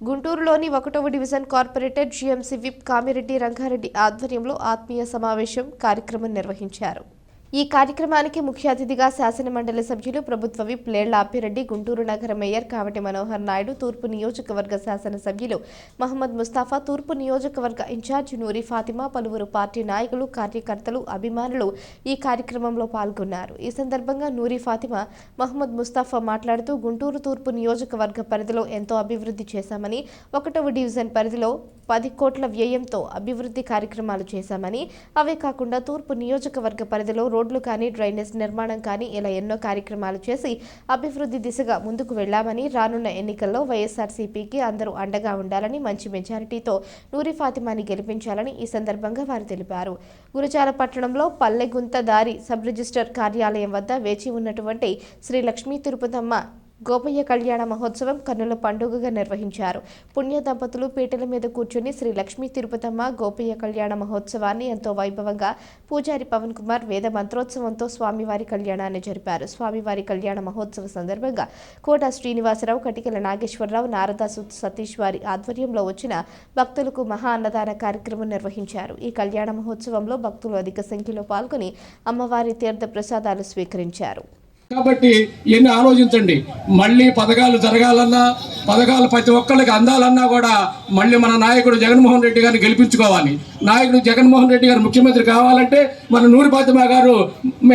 గుంటూరులోని ఒకటవ division corporator GMC whip Kamireddy Rangareddy ఆధ్వర్యంలో ఆత్మీయ సమావేశం కార్యక్రమం నిర్వహించారు. ఈ కార్యక్రమానికి ముఖ్య అతిథిగా శాసనమండలి సభ్యులు ప్రభుత్వ విప్ లేళ్ళ అప్పిరెడ్డి గుంటూరు నగర మేయర్ కావటి మనోహర్ నాయుడు తూర్పు నియోజకవర్గ శాసనసభ్యులు మహమ్మద్ ముస్తాఫా తూర్పు నియోజకవర్గ ఇన్ఛార్జ్ నూరి ఫాతిమా పలువురు పార్టీ నాయకులు కార్యకర్తలు అభిమానులు ఈ కార్యక్రమంలో పాల్గొన్నారు. ఈ సందర్భంగా నూరి ఫాతిమా మహమ్మద్ ముస్తాఫా మాట్లాడుతూ గుంటూరు తూర్పు నియోజకవర్గ పరిధిలో ఎంతో అభివృద్ధి చేశామని ఒకటవ డివిజన్ పరిధిలో పది కోట్ల వ్యయంతో అభివృద్ధి కార్యక్రమాలు చేశామని అవే కాకుండా తూర్పు నియోజకవర్గ పరిధిలో రోడ్లు కానీ డ్రైనేజ్ నిర్మాణం కానీ ఇలా ఎన్నో కార్యక్రమాలు చేసి అభివృద్ధి దిశగా ముందుకు వెళ్ళామని రానున్న ఎన్నికల్లో వైఎస్ఆర్సీపీకి అందరూ అండగా ఉండాలని మంచి మెజారిటీతో నూరి ఫాతిమాని గెలిపించాలని ఈ సందర్భంగా వారు తెలిపారు. గురజాల పట్టణంలో పల్లెగుంత దారి సబ్ రిజిస్టర్ కార్యాలయం వద్ద వేచి ఉన్నటువంటి శ్రీ లక్ష్మీ తిరుపతమ్మ గోపయ్య కళ్యాణ మహోత్సవం కన్నుల పండుగగా నిర్వహించారు. పుణ్య దంపతులు పీటల మీద కూర్చుని శ్రీ లక్ష్మీ తిరుపతమ్మ గోపయ్య కళ్యాణ మహోత్సవాన్ని ఎంతో వైభవంగా పూజారి పవన్ కుమార్ వేద మంత్రోత్సవంతో స్వామివారి కళ్యాణాన్ని జరిపారు. స్వామివారి కళ్యాణ మహోత్సవ సందర్భంగా కోట శ్రీనివాసరావు కటికల నాగేశ్వరరావు నారదాసు సతీష్ వారి ఆధ్వర్యంలో వచ్చిన భక్తులకు మహా అన్నదాన కార్యక్రమం నిర్వహించారు. ఈ కళ్యాణ మహోత్సవంలో భక్తులు అధిక సంఖ్యలో పాల్గొని అమ్మవారి తీర్థ ప్రసాదాలు స్వీకరించారు. కాబట్టి ఇవన్నీ ఆలోచించండి. మళ్ళీ పథకాలు జరగాలన్నా పథకాలు ప్రతి ఒక్కళ్ళకి అందాలన్నా కూడా మళ్ళీ మన నాయకుడు జగన్మోహన్ రెడ్డి గారిని గెలిపించుకోవాలి. నాయకుడు జగన్మోహన్ రెడ్డి గారు ముఖ్యమంత్రి కావాలంటే మన నూరి ఫాతిమా గారు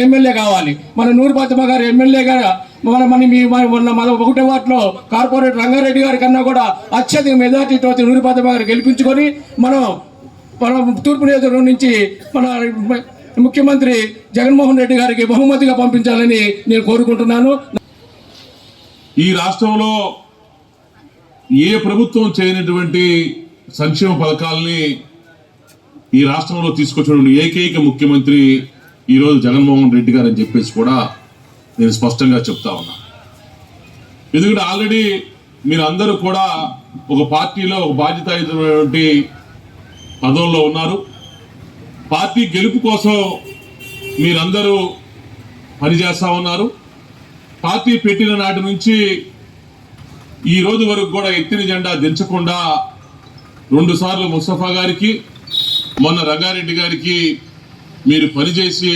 ఎమ్మెల్యే కావాలి. మన నూరి ఫాతిమా గారు ఎమ్మెల్యేగా మన మన మీ మన మొన్న మన ఒకటో వాటిలో కార్పొరేట్ రంగారెడ్డి గారి కన్నా కూడా అత్యధిక మెజార్టీతో నూరి ఫాతిమా గారు గెలిపించుకొని మనం మన తూర్పు నియోజకవర్గం నుంచి మన ముఖ్యమంత్రి జగన్మోహన్ రెడ్డి గారికి బహుమతిగా పంపించాలని నేను కోరుకుంటున్నాను. ఈ రాష్ట్రంలో ఏ ప్రభుత్వం చేయనటువంటి సంక్షేమ పథకాల్ని ఈ రాష్ట్రంలో తీసుకొచ్చినటువంటి ఏకైక ముఖ్యమంత్రి ఈరోజు జగన్మోహన్ రెడ్డి గారు అని చెప్పేసి కూడా నేను స్పష్టంగా చెప్తా ఉన్నా. ఎందుకంటే ఆల్రెడీ మీరు అందరూ కూడా ఒక పార్టీలో ఒక బాధ్యతాయుతమైనటువంటి పదవుల్లో ఉన్నారు. పార్టీ గెలుపు కోసం మీరందరూ పనిచేస్తూ ఉన్నారు. పార్టీ పెట్టిన నాటి నుంచి ఈ రోజు వరకు కూడా ఎత్తిన జెండా దించకుండా రెండుసార్లు ముస్తఫా గారికి మొన్న రంగారెడ్డి గారికి మీరు పనిచేసి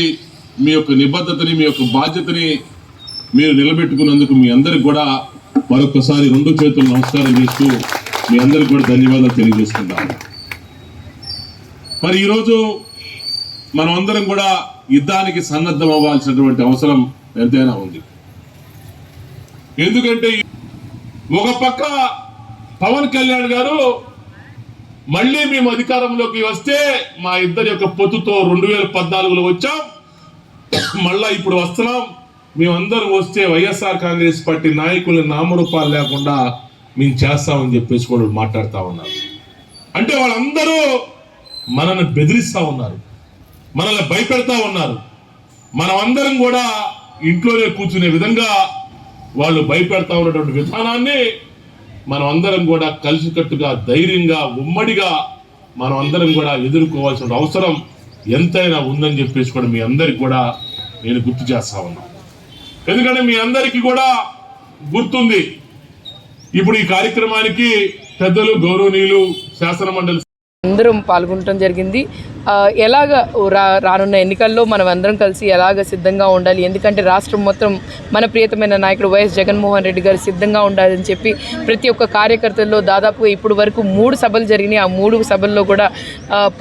మీ యొక్క నిబద్ధతని మీ యొక్క బాధ్యతని మీరు నిలబెట్టుకున్నందుకు మీ అందరికి కూడా మరొకసారి రెండు చేతులు నమస్కారం చేస్తూ మీ అందరికి కూడా ధన్యవాదాలు తెలియజేస్తున్నాను మరి ఈరోజు మనం అందరం కూడా యుద్ధానికి సన్నద్ధం అవ్వాల్సినటువంటి అవసరం ఎంతైనా ఉంది. ఎందుకంటే ఒక పక్క పవన్ కళ్యాణ్ గారు మళ్ళీ మేము అధికారంలోకి వస్తే మా ఇద్దరి యొక్క పొత్తుతో రెండు వేల పద్నాలుగులో వచ్చాం. మళ్ళా ఇప్పుడు వస్తున్నాం. మేమందరం వస్తే వైఎస్ఆర్ కాంగ్రెస్ పార్టీ నాయకుల్ని నామరూపాలు లేకుండా మేము చేస్తామని చెప్పేసి కూడా మాట్లాడుతూ ఉన్నారు. అంటే వాళ్ళందరూ మనల్ని బెదిరిస్తా ఉన్నారు. మనల్ని భయపెడతా ఉన్నారు. మనమందరం కూడా ఇంట్లోనే కూర్చునే విధంగా వాళ్ళు భయపెడతా ఉన్నటువంటి విధానాన్ని మనం అందరం కూడా కలిసికట్టుగా ధైర్యంగా ఉమ్మడిగా మనం అందరం కూడా ఎదుర్కోవాల్సిన అవసరం ఎంతైనా ఉందని చెప్పేసి కూడా మీ అందరికి కూడా నేను గుర్తు చేస్తా ఉన్నా. ఎందుకంటే మీ అందరికీ కూడా గుర్తుంది. ఇప్పుడు ఈ కార్యక్రమానికి పెద్దలు గౌరవనీయులు శాసన మండలి అందరం పాల్గొనడం జరిగింది. ఎలాగ రా రానున్న ఎన్నికల్లో మనం అందరం కలిసి ఎలాగ సిద్ధంగా ఉండాలి? ఎందుకంటే రాష్ట్రం మొత్తం మన ప్రియతమైన నాయకుడు వైఎస్ జగన్మోహన్ రెడ్డి గారు సిద్ధంగా ఉండాలని చెప్పి ప్రతి ఒక్క కార్యకర్తల్లో దాదాపు ఇప్పుడు వరకు మూడు సభలు జరిగినాయి. ఆ మూడు సభల్లో కూడా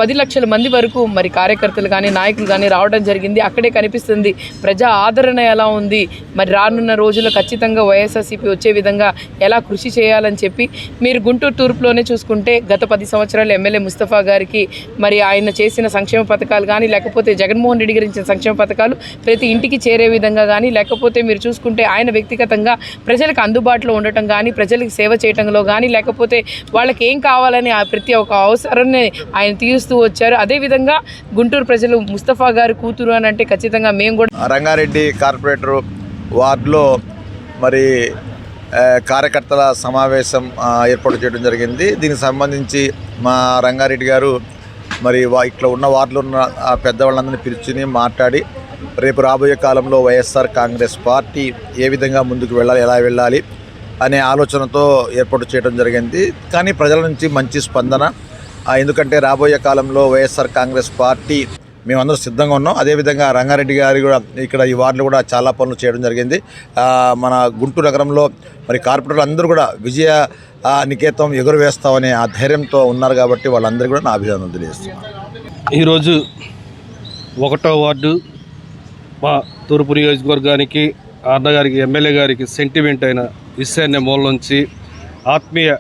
పది లక్షల మంది వరకు మరి కార్యకర్తలు కానీ నాయకులు కానీ రావడం జరిగింది. అక్కడే కనిపిస్తుంది ప్రజా ఆదరణ ఎలా ఉంది? మరి రానున్న రోజుల్లో ఖచ్చితంగా వైఎస్ఆర్సీపీ వచ్చే విధంగా ఎలా కృషి చేయాలని చెప్పి మీరు గుంటూరు తూర్పులోనే చూసుకుంటే గత పది సంవత్సరాలు ఎమ్మెల్యే ముస్తఫా గారికి మరి ఆయన చేసి చేసిన సంక్షేమ పథకాలు కానీ లేకపోతే జగన్మోహన్ రెడ్డి గారి ఇచ్చిన సంక్షేమ పథకాలు ప్రతి ఇంటికి చేరే విధంగా కానీ లేకపోతే మీరు చూసుకుంటే ఆయన వ్యక్తిగతంగా ప్రజలకు అందుబాటులో ఉండటం కానీ ప్రజలకు సేవ చేయటంలో కానీ లేకపోతే వాళ్ళకి ఏం కావాలని ఆ ప్రతి ఒక్క అవసరాన్ని ఆయన తీరుస్తూ వచ్చారు. అదేవిధంగా గుంటూరు ప్రజలు ముస్తఫా గారు కూతురు అని అంటే ఖచ్చితంగా మేము కూడా రంగారెడ్డి కార్పొరేటర్ వార్డులో మరి కార్యకర్తల సమావేశం ఏర్పాటు చేయడం జరిగింది. దీనికి సంబంధించి మా రంగారెడ్డి గారు మరి వా- ఇట్లా ఉన్న వార్డులో ఉన్న ఆ పెద్దవాళ్ళందరినీ పిలుచుని మాట్లాడి రేపు రాబోయే కాలంలో వైఎస్ఆర్ కాంగ్రెస్ పార్టీ ఏ విధంగా ముందుకు వెళ్ళాలి ఎలా వెళ్ళాలి అనే ఆలోచనతో ఏర్పాటు చేయడం జరిగింది. కానీ ప్రజల నుంచి మంచి స్పందన ఎందుకంటే రాబోయే కాలంలో వైఎస్ఆర్ కాంగ్రెస్ పార్టీ మేమందరం సిద్ధంగా ఉన్నాం. అదేవిధంగా రంగారెడ్డి గారి కూడా ఇక్కడ ఈ వార్డులో కూడా చాలా పనులు చేయడం జరిగింది. మన గుంటూరు నగరంలో మరి కార్పొరేటర్లు అందరూ కూడా విజయ నికేతం ఎగురవేస్తామనే ఆ ధైర్యంతో ఉన్నారు కాబట్టి వాళ్ళందరూ కూడా నా అభినందనలు తెలియజేస్తున్నాను. ఈరోజు ఒకటో వార్డు మా తూర్పు నియోజకవర్గానికి అన్నగారికి ఎమ్మెల్యే గారికి సెంటిమెంట్ అయిన ఈశాన్య మూల నుంచి ఆత్మీయ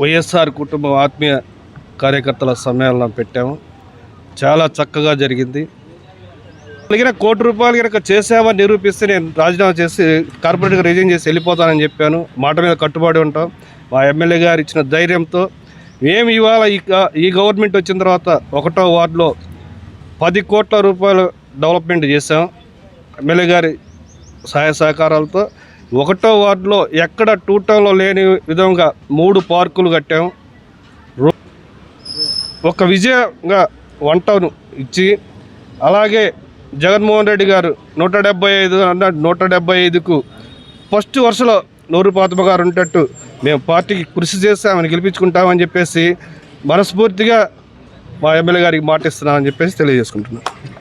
వైఎస్ఆర్ కుటుంబం ఆత్మీయ కార్యకర్తల సమ్మేళనం పెట్టాము. చాలా చక్కగా జరిగింది. అడిగిన కోటి రూపాయలు కనుక చేసామని నిరూపిస్తే నేను రాజీనామా చేసి కార్పొరేట్గా రిజైన్ చేసి వెళ్ళిపోతానని చెప్పాను. మాట మీద కట్టుబడి ఉంటాం. మా ఎమ్మెల్యే గారు ఇచ్చిన ధైర్యంతో మేము ఇవాళ ఈ గవర్నమెంట్ వచ్చిన తర్వాత ఒకటో వార్డులో పది కోట్ల రూపాయలు డెవలప్మెంట్ చేసాం ఎమ్మెల్యే గారి సహాయ సహకారాలతో ఒకటో వార్డులో ఎక్కడ టూటంలో లేని విధంగా మూడు పార్కులు కట్టాం. ఒక విజయంగా వన్ టౌన్ ఇచ్చి అలాగే జగన్మోహన్ రెడ్డి గారు నూట డెబ్బై ఐదు అన్న నూట డెబ్బై ఐదుకు ఫస్ట్ వరుసలో నూరు పాతమ్మ గారు ఉండేటట్టు మేము పార్టీకి కృషి చేస్తామని గెలిపించుకుంటామని చెప్పేసి మనస్ఫూర్తిగా మా ఎమ్మెల్యే గారికి మాటిస్తున్నామని చెప్పేసి తెలియజేసుకుంటున్నాం.